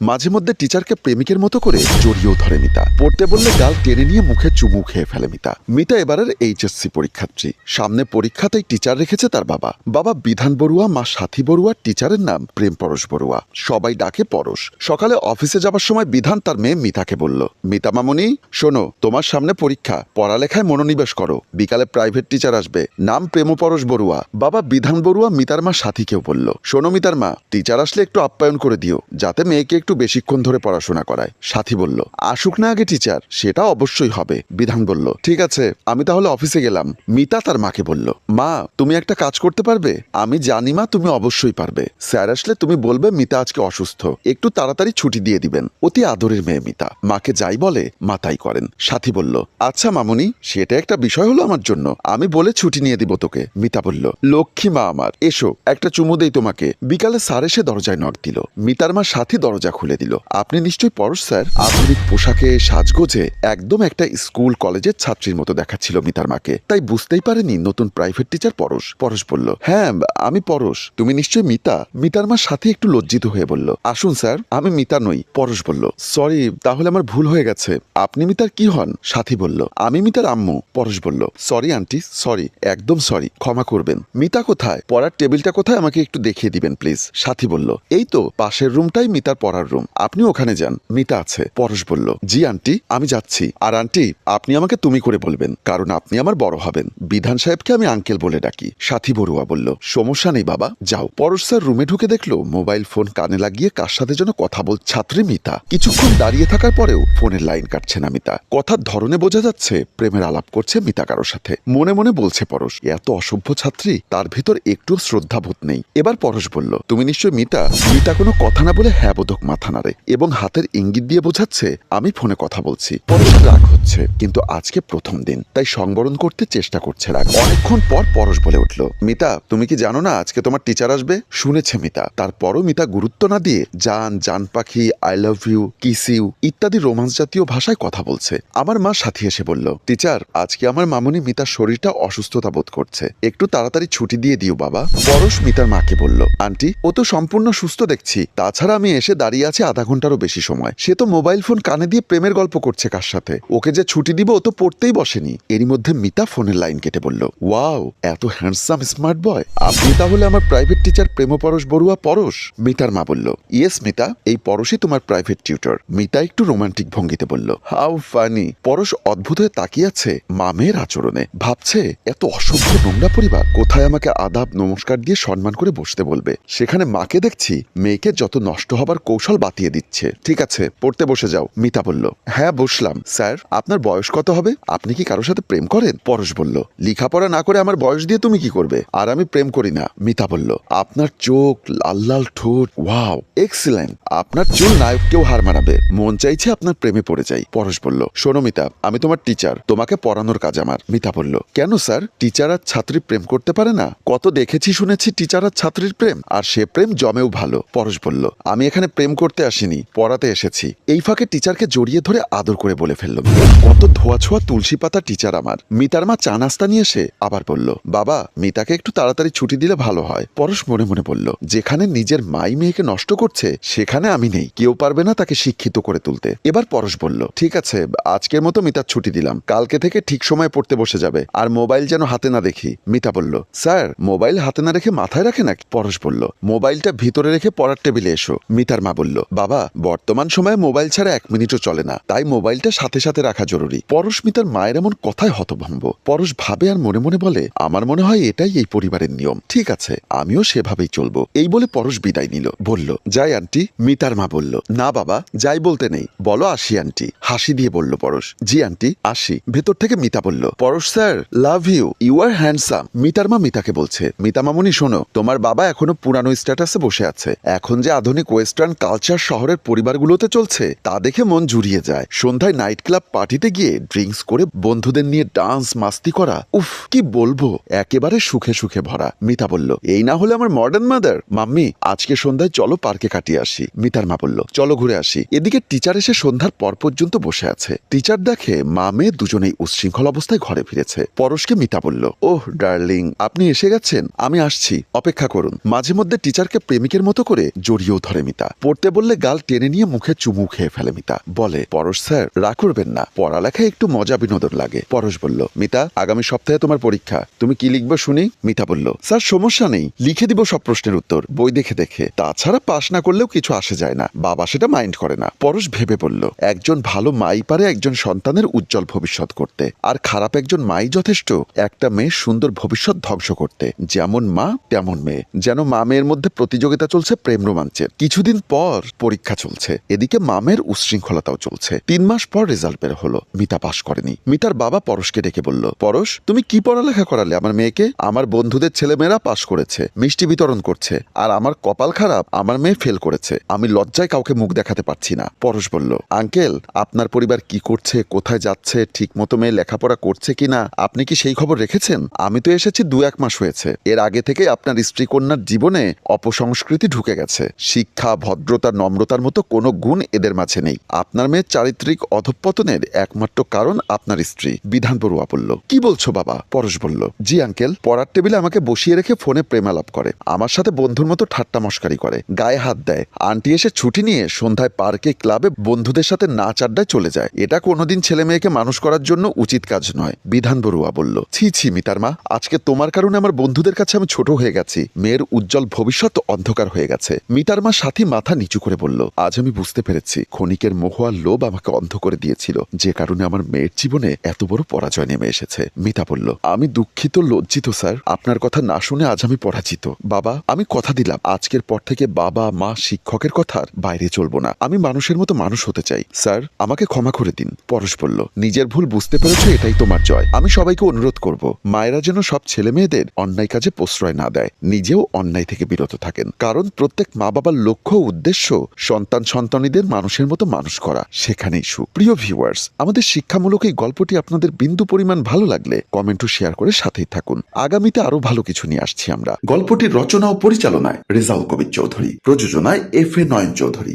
মাঝে মধ্যে টিচারকে প্রেমিকের মতো করে জড়িয়েও ধরে মিতা। পড়তে বললে গাল টেনে নিয়ে মুখে চুমু খেয়ে ফেলে মিতা। মিতা এবারের এইচএসসি পরীক্ষার্থী। সামনে পরীক্ষাতেই টিচার রেখেছে তার বাবা। বাবা বিধান বড়ুয়া, মা সাথী বড়ুয়া টিচারের নাম প্রেম পরশ বড়ুয়া। সবাই ডাকে পরশ। সকালে অফিসে যাবার সময় বিধান তার মেয়ে মিতাকে বলল, মিতা মামনি, শোনো, তোমার সামনে পরীক্ষা। পড়ালেখায় মনোনিবেশ করো। বিকালে প্রাইভেট টিচার আসবে। নাম প্রেম পরশ বড়ুয়া। বাবা বিধান বড়ুয়া মিতার মা সাথীকেও বলল, শোনো মিতার মা টিচার আসলে একটু আপ্যায়ন করে দিও। যাতে মেয়েকে একটু বেশিক্ষণ ধরে পড়াশোনা করায়। সাথী বলল, আসুক না আগে টিচার সেটা অবশ্যই হবে। বিধান বলল, ঠিক আছে, আমি তাহলে অফিসে গেলাম। মিতা তার মাকে বলল, মা, তুমি একটা কাজ করতে পারবে? আমি জানি মা, তুমি অবশ্যই পারবে। স্যার আসলে তুমি বলবে মিতা আজকে অসুস্থ। একটু তাড়াতাড়ি ছুটি দিয়ে দিবেন। অতি আদরের মেয়ে মিতা। মাকে যাই বলে, মা তাই করেন। সাথী বলল আচ্ছা মামুনি, সেটা একটা বিষয় হলো আমার জন্য। আমি বলে ছুটি নিয়ে দিব তোকে। মিতা বলল, লক্ষ্মী মা আমার, এসো, একটা চুমু দেই তোমাকে। বিকালে স্যার এসে দরজায় নক দিল। মিতার মা সাথী দরজা খুলে দিল। আপনি নিশ্চয়ই পরশ, স্যার। আধুনিক পোশাকে সাজগোজে একদম একটা স্কুল কলেজের ছাত্রীর মতো দেখাচ্ছিল মিতার মাকে। তাই বুঝতেই পারেনি নতুন প্রাইভেট টিচার পরশ। পরশ বলল হ্যাঁ আমি পরশ। তুমি নিশ্চয়ই মিতা? মিতার মা সাথে একটু লজ্জিত হয়ে বলল, আসুন, স্যার, আমি মিতা নই। পরশ বলল, সরি, তাহলে আমার ভুল হয়ে গেছে। আপনি মিতার কি হন? সাথী বলল, আমি মিতার আম্মু। পরশ বলল, সরি, আন্টি, সরি, একদম সরি, ক্ষমা করবেন। মিতা কোথায়? পড়ার টেবিলটা কোথায়? আমাকে একটু দেখিয়ে দিবেন, প্লিজ। সাথী বলল, এই তো, পাশের রুমটাই মিতার পড়ার রুম। আপনি ওখানে যান। মিতা আছে। পরশ বলল, জি, আন্টি, আমি যাচ্ছি। আর আন্টি, আপনি আমাকে তুমি করে বলবেন, কারণ আপনি আমার বড় হবেন। বিধান সাহেবকে আমি আঙ্কেল বলে ডাকি। সাথী বড়ুয়া বলল, সমস্যা নেই, বাবা, যাও। পরশ স্যার রুমে ঢুকে দেখল, মোবাইল ফোন কানে লাগিয়ে কার সাথে যেন কথা বল, ছাত্রী মিতা। কিছুক্ষণ দাঁড়িয়ে থাকার পরেও ফোনের লাইন কাটছে না মিতা। কথার ধরনে বোঝা যাচ্ছে, প্রেমের আলাপ করছে মিতা কারোর সাথে। মনে মনে বলছে পরশ এত অসভ্য ছাত্রী, তার ভিতর একটু শ্রদ্ধাবোধ নেই। এবার পরশ বলল, তুমি নিশ্চয় মিতা? মিতা কোনো কথা না বলে হ্যাঁ বোধক মাথা নাড়ে এবং হাতের ইঙ্গিত দিয়ে বোঝাচ্ছে, আমি ফোনে কথা বলছি। পরশের রাগ হচ্ছে, কিন্তু আজকে প্রথম দিন, তাই সংবরণ করতে চেষ্টা করছে রাগ। অনেকক্ষণ পর পরশ বলে উঠল, মিতা, তুমি কি জানো না আজকে তোমার টিচার আসবে? শুনেছে মিতা, তারপরও মিতা গুরুত্ব না দিয়ে জান জান পাখি I love you kiss you ইত্যাদি রোমান্স জাতীয় ভাষায় কথা বলছে। আমার মা সাথী এসে বলল, টিচার, আজকে আমার মামুনি মিতার শরীরটা অসুস্থতা বোধ করছে। একটু তাড়াতাড়ি ছুটি দিয়ে দিও বাবা। পরশ মিতার মাকে বলল, আন্টি, ও তো সম্পূর্ণ সুস্থ দেখছি। তাছাড়া আমি এসে দাঁড়িয়ে আছে আধা ঘন্টারও বেশি সময়। সে তো মোবাইল ফোন কানে দিয়ে প্রেমের গল্প করছে কার সাথে। ওকে যে ছুটি দিব, ও তো পড়তেই বসেনি। এরই মধ্যে মিতা ফোনের লাইন কেটে বলল, ওয়াও, এত হ্যান্ডসাম স্মার্ট বয় আপনি তাহলে আমার প্রাইভেট টিচার প্রেমপরশ বড়ুয়া পরশ? মিতার মা বলল ইয়েস মিতা, এই পরশই তোমার প্রাইভেট টিউটর মিতা একটু রোমান্টিক ভঙ্গিতে বলল হাউ ফানি পরশ অদ্ভুত হয়ে তাকিয়ে আছে মামের আচরণে। ভাবছে, এত অসভ্য নোংরা পরিবার কোথায় আমাকে আদাব নমস্কার দিয়ে সম্মান করে বসতে বলবে? সেখানে মাকে দেখছি, মেয়েকে যত নষ্ট হবার কৌশল বাতিয়ে দিচ্ছে। ঠিক আছে, পড়তে বসে যাও, মিতা বলল। হ্যাঁ বসলাম। স্যার, আপনার বয়স কত হবে? আপনি কি কারোর সাথে প্রেম করেন? পরশ বলল। লেখাপড়া না করে আমার বয়স দিয়ে তুমি কি করবে? আর আমি প্রেম করি না, মিতা বলল। আপনার চোখ লাল লাল ঠোঁট, ওয়াও, এক্সিলেন্ট। আপনার চুল নায়ককেও হার মানাবে। মন চাইছে আপনার প্রেমে পড়ে যাই। পরশ বলল, শোনো মিতা, আমি তোমার টিচার তোমাকে পড়ানোর কাজ আমার। মিতা বলল, কেন স্যার? টিচার আর ছাত্রী প্রেম করতে পারে না? কত দেখেছি, শুনেছি টিচার আর ছাত্রীর প্রেম, আর সে প্রেম জমেও ভালো। পরশ বলল, আমি এখানে প্রেম করতে আসিনি, পড়াতে এসেছি। এই ফাঁকে টিচারকে জড়িয়ে ধরে আদর করে বলে ফেলল কত ধোয়া ছোঁয়া তুলসী পাতা টিচার আমার। মিতার মা চা নাস্তা নিয়ে এসে আবার বলল, বাবা, মিতাকে একটু তাড়াতাড়ি ছুটি দিলে ভালো হয়। পরশ মনে মনে বলল, যেখানে নিজের মাই মেয়েকে নষ্ট করছে, সেখানে আমি নেই। কেউ পারবে না তাকে শিক্ষিত করে তুলতে। এবার পরশ বলল, ঠিক আছে, আজকের মতো মিতার ছুটি দিলাম। কালকে থেকে ঠিক সময় পড়তে বসে যাবে। আর মোবাইল যেন হাতে না দেখি। মিতা বলল, স্যার, মোবাইল হাতে না রেখে মাথায় রাখে নাকি? পরশ বলল, মোবাইলটা ভিতরে রেখে পড়ার টেবিলে এসো। মিতার মা বাবা, বর্তমান সময়ে মোবাইল ছাড়া এক মিনিটও চলে না। তাই মোবাইলটা সাথে সাথে রাখা জরুরি। পরশমিতার মায়ের এমন কথায় হতভম্ব। পরশ ভাবে আর মনে মনে বলে, আমার মনে হয় এটাই এই পরিবারের নিয়ম। ঠিক আছে, আমিও সেভাবেই চলবো। এই বলে পরশ বিদায় নিল। বলল, যাই আন্টি। মিতার মা বলল, না বাবা, যাই বলতে নেই। বলো, আসি আন্টি। হাসি দিয়ে বলল পরশ, জি আন্টি, আসি। ভেতর থেকে মিতা বলল, Parash sir, love you. You are handsome. মিতার মা মিতাকে বলছে মিতা মামুনি শোনো, তোমার বাবা এখনও পুরানো স্ট্যাটাসে বসে আছে। এখন যে আধুনিক ওয়েস্টার্ন কালচার শহরের পরিবারগুলোতে চলছে, তা দেখে মন জুড়িয়ে যায়। সন্ধ্যায় নাইট ক্লাব পার্টিতে গিয়ে ড্রিঙ্কস করে বন্ধুদের নিয়ে ডান্স মাস্তি করা, উফ, কি বলব? একেবারে সুখে সুখে ভরা। মিতা বলল, এই না হলে আমার মডার্ন মাদার মাম্মি, আজকে সন্ধ্যায় চলো পার্কে কাটিয়ে আসি। মিতার মা বলল, চলো ঘুরে আসি। এদিকে টিচার এসে সন্ধ্যার পর পর্যন্ত বসে আছে। টিচার দেখে মা মেয়ে দুজনেই উচ্ছৃঙ্খল অবস্থায় ঘরে ফিরেছে। পরশকে মিতা বলল, ওহ ডার্লিং আপনি এসে গেছেন, আমি আসছি, অপেক্ষা করুন। মাঝে মধ্যে টিচারকে প্রেমিকের মতো করে জড়িয়েও ধরে মিতা। পড়তে পড়তে বললে গাল টেনে নিয়ে মুখে চুমু খেয়ে ফেলে মিতা। বলে, পরশ স্যার, রাগ করবেন না। পড়ালেখায় একটু মজা বিনোদন লাগে। পরশ বলল, মিতা, আগামী সপ্তাহে তোমার পরীক্ষা। তুমি কি লিখবে শুনি? মিতা বলল, স্যার, সমস্যা নেই। লিখে দিব সব প্রশ্নের উত্তর, বই দেখে দেখে। তাছাড়া পাশ না করলেও কিছু আসে যায় না। বাবা সেটা মাইন্ড করে না। পরশ ভেবে বলল, একজন ভালো মাই পারে একজন সন্তানের উজ্জ্বল ভবিষ্যৎ করতে। আর খারাপ একজন মাই যথেষ্ট। একটা মেয়ে সুন্দর ভবিষ্যৎ ধ্বংস করতে। যেমন মা, তেমন মেয়ে। যেন মা মেয়ের মধ্যে প্রতিযোগিতা চলছে প্রেম রোমাঞ্চের। কিছুদিন পর পরীক্ষা চলছে। এদিকে মামের উচ্ছৃঙ্খলতাও চলছে। তিন মাস পর রেজাল্ট বের হলো। মিতা পাশ করেনি। মিতার বাবা পরশকে ডেকে বলল, পরশ, তুমি কি পড়ালেখা করালে? আমার মেয়েকে? আমার বন্ধুদের ছেলেমেয়েরা পাশ করেছে। মিষ্টি বিতরণ করছে। আর আমার কপাল খারাপ। আমার মেয়ে ফেল করেছে। আমি লজ্জায় কাউকে মুখ দেখাতে পারছি না। পরশ বলল, আঙ্কেল, আপনার পরিবার কি করছে? কোথায় যাচ্ছে? ঠিক মতো মেয়ে লেখাপড়া করছে কিনা? আপনি কি সেই খবর রেখেছেন? আমি তো এসেছি দু এক মাস হয়েছে। এর আগে থেকে আপনার স্ত্রী কন্যার জীবনে অপসংস্কৃতি ঢুকে গেছে। শিক্ষা, ভদ্রতা নম্রতার মতো কোনো গুণ এদের মাঝে নেই। আপনার মেয়ের চারিত্রিক অধঃপতনের একমাত্র কারণ আপনার স্ত্রী। বিধান বড়ুয়া বলল কি বলছো বাবা? পরশ বলল। জি, আঙ্কেল। পড়ার টেবিলে আমাকে বসিয়ে রেখে ফোনে প্রেমালাপ করে। আমার সাথে বন্ধুর মতো ঠাট্টা মস্কারি করে। গায়ে হাত দেয়। আন্টি এসে ছুটি নিয়ে সন্ধ্যায় পার্কে, ক্লাবে বন্ধুদের সাথে নাচ আড্ডায় চলে যায়। এটা কোনোদিন ছেলে মেয়েকে মানুষ করার জন্য উচিত কাজ নয়। বিধান বড়ুয়া বলল ছি ছি, মিতার মা। আজকে তোমার কারণে আমার বন্ধুদের কাছে আমি ছোট হয়ে গেছি। মেয়ের উজ্জ্বল ভবিষ্যৎ অন্ধকার হয়ে গেছে। মিতার মা সাথী মাথা নিচু করে বলল, আজ আমি বুঝতে পেরেছি, ক্ষণিকের মোহ আর লোভ আমাকে অন্ধ করে দিয়েছিল। যে কারণে আমার মেয়ের জীবনে এত বড় পরাজয় নেমে এসেছে। মিতা বলল, আমি দুঃখিত, লজ্জিত, স্যার। আপনার কথা না শুনে আজ আমি পরাজিত। বাবা, আমি কথা দিলাম। আজকের পর থেকে বাবা, মা, শিক্ষকের কথার বাইরে চলবো না। আমি মানুষের মতো মানুষ হতে চাই। স্যার, আমাকে ক্ষমা করে দিন। পরশ বলল, নিজের ভুল বুঝতে পেরেছ, এটাই তোমার জয়। আমি সবাইকে অনুরোধ করব, মায়েরা যেন সব ছেলে মেয়েদের অন্যায় কাজে প্রশ্রয় না দেয়। নিজেও অন্যায় থেকে বিরত থাকেন। কারণ প্রত্যেক মা বাবার লক্ষ্য ও উদ্দেশ্য সন্তান সন্তানীদের মানুষের মতো মানুষ করা। সেখানেই সুখ প্রিয় ভিউয়ার্স আমাদের শিক্ষামূলক এই গল্পটি আপনাদের বিন্দু পরিমাণ ভালো লাগলে কমেন্ট ও শেয়ার করে সাথেই থাকুন। আগামীতে আরও ভালো কিছু নিয়ে আসছি আমরা। গল্পটির রচনা ও পরিচালনায় রেজাউল কবির চৌধুরী। প্রযোজনায় এফ এ নয়ন চৌধুরী।